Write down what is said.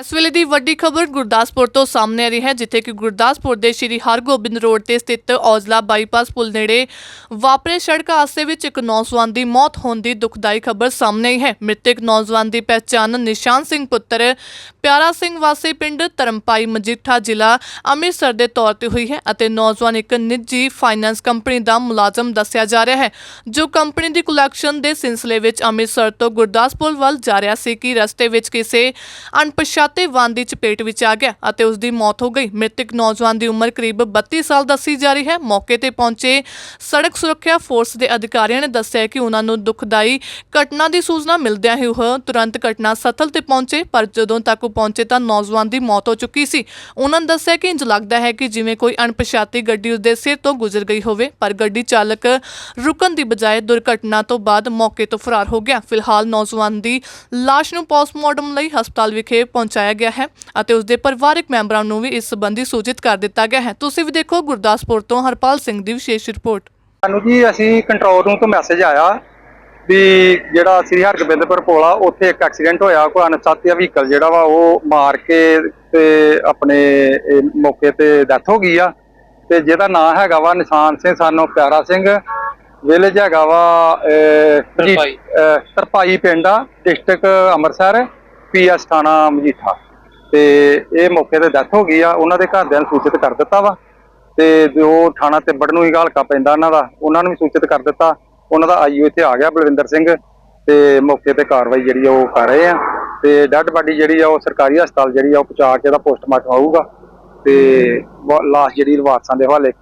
ਇਸ ਵੇਲੇ ਦੀ ਵੱਡੀ ਖਬਰ ਗੁਰਦਾਸਪੁਰ ਤੋਂ ਸਾਹਮਣੇ ਆ ਰਹੀ ਹੈ, ਜਿੱਥੇ ਕਿ ਗੁਰਦਾਸਪੁਰ ਦੇ ਸ਼੍ਰੀ ਹਰਗੋਬਿੰਦ ਰੋਡ ਤੇ ਸਥਿਤ ਔਜਲਾ ਬਾਈਪਾਸ ਪੁਲ ਨੇੜੇ ਵਾਪਰੇ ਸੜਕ ਹਾਦਸੇ ਵਿੱਚ ਇੱਕ ਨੌਜਵਾਨ ਦੀ ਮੌਤ ਹੋਣ ਦੀ ਦੁਖਦਾਈ ਖਬਰ ਸਾਹਮਣੇ ਆਈ ਹੈ। ਮ੍ਰਿਤਕ ਨੌਜਵਾਨ ਦੀ ਪਛਾਣ ਨਿਸ਼ਾਨ ਸਿੰਘ ਪੁੱਤਰ, ਪਿਆਰਾ ਸਿੰਘ ਵਾਸੀ ਪਿੰਡ ਧਰਮਪਾਈ ਮਜੀਠਾ ਜ਼ਿਲ੍ਹਾ ਅੰਮ੍ਰਿਤਸਰ ਦੇ ਤੌਰ ਤੇ ਹੋਈ ਹੈ ਅਤੇ ਨੌਜਵਾਨ ਇੱਕ ਨਿੱਜੀ ਫਾਈਨੈਂਸ ਕੰਪਨੀ ਦਾ ਮੁਲਾਜ਼ਮ ਦੱਸਿਆ ਜਾ ਰਿਹਾ ਹੈ, ਜੋ ਕੰਪਨੀ ਦੀ ਕਲੈਕਸ਼ਨ ਦੇ ਸਿਲਸਿਲੇ ਵਿੱਚ ਅੰਮ੍ਰਿਤਸਰ ਤੋਂ ਗੁਰਦਾਸਪੁਰ ਵੱਲ ਜਾ ਰਿਹਾ ਸੀ ਕਿ ਰਸਤੇ ਵਿੱਚ ਕਿਸੇ ਅਣਪਛਾਤੇ ਵਾਹਨ ਦੀ ਚਪੇਟ ਵਿੱਚ ਆ ਗਿਆ ਅਤੇ ਉਸ ਦੀ ਮੌਤ ਹੋ ਗਈ। ਮ੍ਰਿਤਕ ਨੌਜਵਾਨ ਦੀ ਉਮਰ ਕਰੀਬ 32 ਸਾਲ ਦੱਸੀ ਜਾ ਰਹੀ ਹੈ। ਮੌਕੇ ਤੇ ਪਹੁੰਚੇ ਸੜਕ ਸੁਰੱਖਿਆ ਫੋਰਸ ਦੇ ਅਧਿਕਾਰੀਆਂ ਨੇ ਦੱਸਿਆ ਕਿ ਉਹਨਾਂ ਨੂੰ ਦੁਖਦਾਈ ਘਟਨਾ ਦੀ ਸੂਚਨਾ ਮਿਲਦਿਆਂ ਹੀ ਉਹ ਤੁਰੰਤ ਘਟਨਾ ਸਥਲ ਤੇ ਪਹੁੰਚੇ, ਪਰ ਜਦੋਂ ਤੱਕ ਉਹ ਪਹੁੰਚੇ ਤਾਂ ਨੌਜਵਾਨ ਦੀ ਮੌਤ ਹੋ ਚੁੱਕੀ ਸੀ। ਉਹਨਾਂ ਨੇ ਦੱਸਿਆ ਕਿ ਇੰਜ ਲੱਗਦਾ ਹੈ ਕਿ ਜਿਵੇਂ ਕੋਈ ਅਣਪਛਾਤੀ ਗੱਡੀ ਉਸਦੇ ਸਿਰ ਤੋਂ ਗੁਜ਼ਰ ਗਈ ਹੋਵੇ, ਪਰ ਗੱਡੀ ਚਾਲਕ ਰੁਕਣ ਦੀ ਬਜਾਏ ਦੁਰਘਟਨਾ ਤੋਂ ਬਾਅਦ ਮੌਕੇ ਤੋਂ ਫਰਾਰ ਹੋ ਗਿਆ। ਫਿਲਹਾਲ ਨੌਜਵਾਨ ਦੀ ਲਾਸ਼ ਨੂੰ ਪੋਸਟਮਾਰਟਮ ਲਈ ਹਸਪਤਾਲ ਵਿਖੇ ਪਹੁੰਚ ਪਹੁੰਚਾਇਆ ਗਿਆ ਹੈ ਅਤੇ ਉਸਦੇ ਪਰਿਵਾਰਕ ਮੈਂਬਰਾਂ ਨੂੰ ਵੀ ਇਸ ਸੰਬੰਧੀ ਸੂਚਿਤ ਕਰ ਦਿੱਤਾ ਗਿਆ ਹੈ। ਤੁਸੀਂ ਵੀ ਦੇਖੋ ਗੁਰਦਾਸਪੁਰ ਤੋਂ ਹਰਪਾਲ ਸਿੰਘ ਦੀ ਵਿਸ਼ੇਸ਼ ਰਿਪੋਰਟ। ਸਾਨੂੰ ਜੀ ਅਸੀਂ ਕੰਟਰੋਲ ਰੂਮ ਤੋਂ ਮੈਸੇਜ ਆਇਆ ਵੀ ਜਿਹੜਾ ਸ੍ਰੀ ਹਰਗੋਬਿੰਦਪੁਰ ਪੁਲ ਆ ਉੱਥੇ ਇੱਕ ਐਕਸੀਡੈਂਟ ਹੋਇਆ ਕੋਈ ਅਣਪਛਾਤਿਆ ਵਹੀਕਲ ਜਿਹੜਾ ਵਾ ਉਹ ਮਾਰ ਕੇ ਤੇ ਆਪਣੇ ਇਹ ਮੌਕੇ ਤੇ ਡੈਥ ਹੋ ਗਈ ਆ। ਤੇ ਜਿਹਦਾ ਨਾਮ ਹੈਗਾ ਵਾ ਨਿਸ਼ਾਨ ਸਿੰਘ ਸਾਨੂੰ ਪਿਆਰਾ ਸਿੰਘ। ਵਿਲੇਜ ਹੈਗਾ ਵਾ ਤਰਪਾਈ। ਪਿੰਡ ਆ ਡਿਸਟ੍ਰਿਕਟ ਅੰਮ੍ਰਿਤਸਰ। ਪੀਐਸ ਥਾਣਾ ਮਜੀਠਾ। ਤੇ ਇਹ ਮੌਕੇ ਤੇ ਡੈਥ ਹੋ ਗਈ ਆ। ਉਹਨਾਂ ਦੇ ਘਰਦਿਆਂ ਨੂੰ ਸੂਚਿਤ ਕਰ ਦਿੱਤਾ ਵਾ। ਤੇ ਜੋ ਥਾਣਾ ਤਿੱਬੜ ਨੂੰ ਹੀ ਹਲਕਾ ਪੈਂਦਾ ਉਹਨਾਂ ਦਾ, ਉਹਨਾਂ ਨੂੰ ਵੀ ਸੂਚਿਤ ਕਰ ਦਿੱਤਾ। ਉਹਨਾਂ ਦਾ ਆਈਓ ਇੱਥੇ ਆ ਗਿਆ, ਬਲਵਿੰਦਰ ਸਿੰਘ। ਤੇ ਮੌਕੇ ਤੇ ਕਾਰਵਾਈ ਜਿਹੜੀ ਆ ਉਹ ਕਰ ਰਹੇ ਆ। ਤੇ ਡੈੱਡ ਬਾਡੀ ਜਿਹੜੀ ਆ, ਉਹ ਸਰਕਾਰੀ ਹਸਪਤਾਲ ਜਿਹੜੀ ਆ, ਉਹ ਪਹੁੰਚਾ ਕੇ ਇਹਦਾ ਪੋਸਟਮਾਰਟਮ ਆਊਗਾ ਤੇ ਵਾ- ਲਾਸ਼ ਜਿਹੜੀ ਵਾਰਸਾਂ ਦੇ ਹਵਾਲੇ